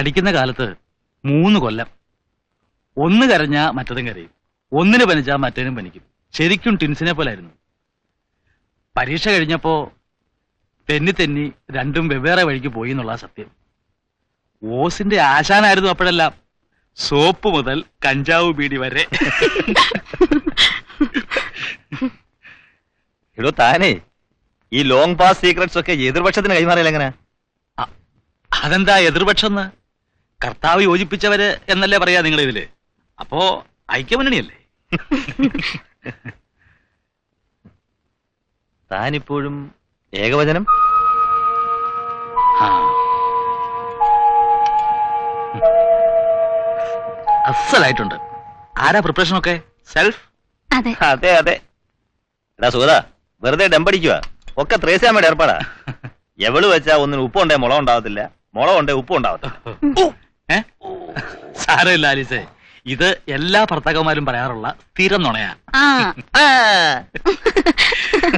പഠിക്കുന്ന കാലത്ത് മൂന്ന് കൊല്ലം. ഒന്ന് കരഞ്ഞ മറ്റതും കരയും. ഒന്നിന് പനിച്ചാ മറ്റേനും പനിക്കും. ശരിക്കും ടിൻസിനെ പോലായിരുന്നു. പരീക്ഷ കഴിഞ്ഞപ്പോ തെന്നി തെന്നി രണ്ടും വെവ്വേറെ വഴിക്ക് പോയി എന്നുള്ള സത്യം. ഓസിന്റെ ആശാനായിരുന്നു അപ്പോഴെല്ലാം. സോപ്പ് മുതൽ കഞ്ചാവ് ബീഡി വരെ. എടോ താനേ ഈ ലോങ് പാസ് സീക്രട്സ് ഒക്കെ എതിർപക്ഷത്തിന് കൈമാറിയില്ല എങ്ങനെ? അതെന്താ എതിർപക്ഷം കർത്താവ് യോജിപ്പിച്ചവര് എന്നല്ലേ പറയാ നിങ്ങൾ ഇതിൽ? അപ്പോ ഐക്യമുന്നണിയല്ലേ? താനിപ്പോഴും ഏകവചനം. അസലായിട്ടുണ്ട്. ആരാ പ്രിപ്പറേഷൻ ഒക്കെ സെൽഫ്? അതെ. അതെ അതെ. എടാ സുഗത വെറുതെ ഡമ്പടിക്കുക ഒക്കെ ത്രേസ്യാമ്മയുടെ ഏർപ്പാടാ. എവൾ വെച്ചാ ഒന്നിന് ഉപ്പുണ്ടേ മുള ഉണ്ടാവത്തില്ല മുള ഉണ്ടേ ഉപ്പും ഉണ്ടാവത്തില്ല ഏ സാരമില്ല ആലീസേ ഇത് എല്ലാ ഭർത്താക്കന്മാരും പറയാറുള്ള സ്ഥിരം നുണയാ ആ. ആ.